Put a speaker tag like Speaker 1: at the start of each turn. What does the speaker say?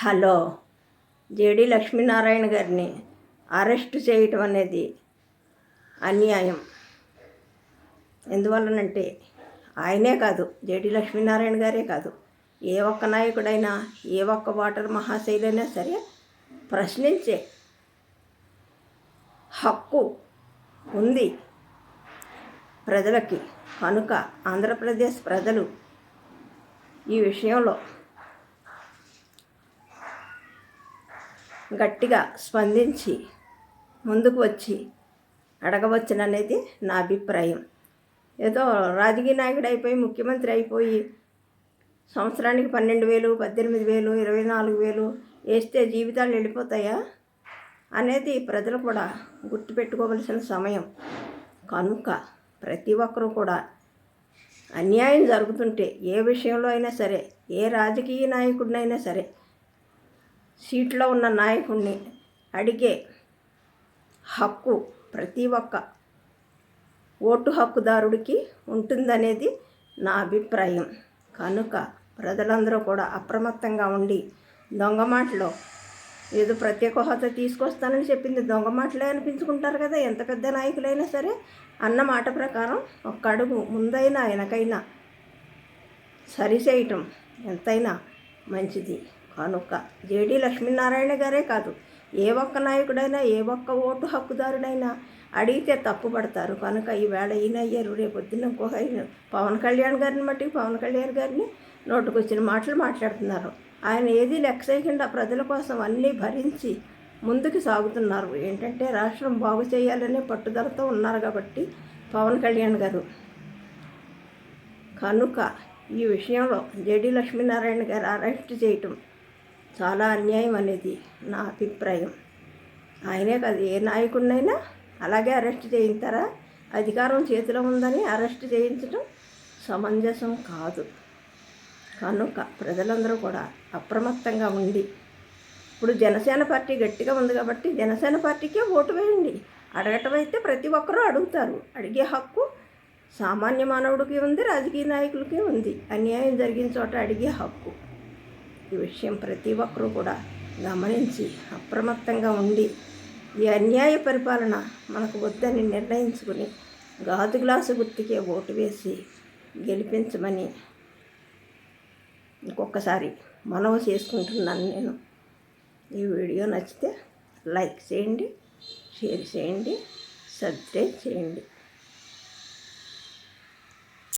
Speaker 1: hello JD Lakshminarayana గారిని arrest చేయటం అనేది అన్యాయం ఎందువల్లనంటే ఆయనే కాదు జేడి లక్ష్మీనారాయణ గారే కాదు ఏ ఒక్క నాయకుడైనా ఏ ఒక్క వాటర్ మహాశైలైనా సరే ప్రశ్నించే హక్కు ఉంది ప్రజలకి కనుక ఆంధ్రప్రదేశ్ ప్రజలు ఈ విషయంలో గట్టిగా స్పందించి ముందుకు వచ్చి అడగవచ్చుననేది నా అభిప్రాయం ఏదో రాజకీయ నాయకుడు అయిపోయి ముఖ్యమంత్రి అయిపోయి సంవత్సరానికి పన్నెండు వేలు పద్దెనిమిది వేలు ఇరవై నాలుగు వేలు వేస్తే జీవితాలు వెళ్ళిపోతాయా అనేది ప్రజలు కూడా గుర్తుపెట్టుకోవలసిన సమయం కనుక ప్రతి ఒక్కరూ కూడా అన్యాయం జరుగుతుంటే ఏ విషయంలో అయినా సరే ఏ రాజకీయ నాయకుడినైనా సరే సీట్లో ఉన్న నాయకుడిని అడిగే హక్కు ప్రతి ఒక్క ఓటు హక్కుదారుడికి ఉంటుందనేది నా అభిప్రాయం కనుక ప్రజలందరూ కూడా అప్రమత్తంగా ఉండి దొంగ మాటలో ఏదో ప్రత్యేక హోదా తీసుకొస్తానని చెప్పింది దొంగ మాటలే అనిపించుకుంటారు కదా ఎంత పెద్ద నాయకులైనా సరే అన్న మాట ప్రకారం ఒక్క అడుగు ముందైనా వెనకైనా సరిచేయటం ఎంతైనా మంచిది కనుక జేడి లక్ష్మీనారాయణ గారే కాదు ఏ ఒక్క నాయకుడైనా ఏ ఒక్క ఓటు హక్కుదారుడైనా అడిగితే తప్పుపడతారు కనుక ఈవేళ ఈయన అయ్యారు రేపొద్దున ఇంకొక పవన్ కళ్యాణ్ గారిని బట్టి పవన్ కళ్యాణ్ గారిని నోటుకొచ్చిన మాటలు మాట్లాడుతున్నారు ఆయన ఏది లెక్క చేయకుండా ప్రజల కోసం అన్నీ భరించి ముందుకు సాగుతున్నారు ఏంటంటే రాష్ట్రం బాగు చేయాలనే పట్టుదలతో ఉన్నారు కాబట్టి పవన్ కళ్యాణ్ గారు కనుక ఈ విషయంలో జేడి లక్ష్మీనారాయణ గారు అరెస్ట్ చేయటం చాలా అన్యాయం అనేది నా అభిప్రాయం ఆయనే కాదు ఏ నాయకుడినైనా అలాగే అరెస్ట్ చేయించారా అధికారం చేతిలో ఉందని అరెస్ట్ చేయించడం సమంజసం కాదు కనుక ప్రజలందరూ కూడా అప్రమత్తంగా ఉండి ఇప్పుడు జనసేన పార్టీ గట్టిగా ఉంది కాబట్టి జనసేన పార్టీకే ఓటు వేయండి అడగటం అయితే ప్రతి ఒక్కరూ అడుగుతారు అడిగే హక్కు సామాన్య మానవుడికి ఉంది రాజకీయ నాయకులకి ఉంది అన్యాయం జరిగిన చోట అడిగే హక్కు ఈ విషయం ప్రతి ఒక్కరూ కూడా గమనించి అప్రమత్తంగా ఉండి ఈ అన్యాయ పరిపాలన మనకు వద్దని నిర్ణయించుకుని గాజు గ్లాసు గుర్తుకే ఓటు వేసి గెలిపించమని ఇంకొకసారి మనవి చేసుకుంటున్నాను నేను ఈ వీడియో నచ్చితే లైక్ చేయండి షేర్ చేయండి సబ్స్క్రైబ్ చేయండి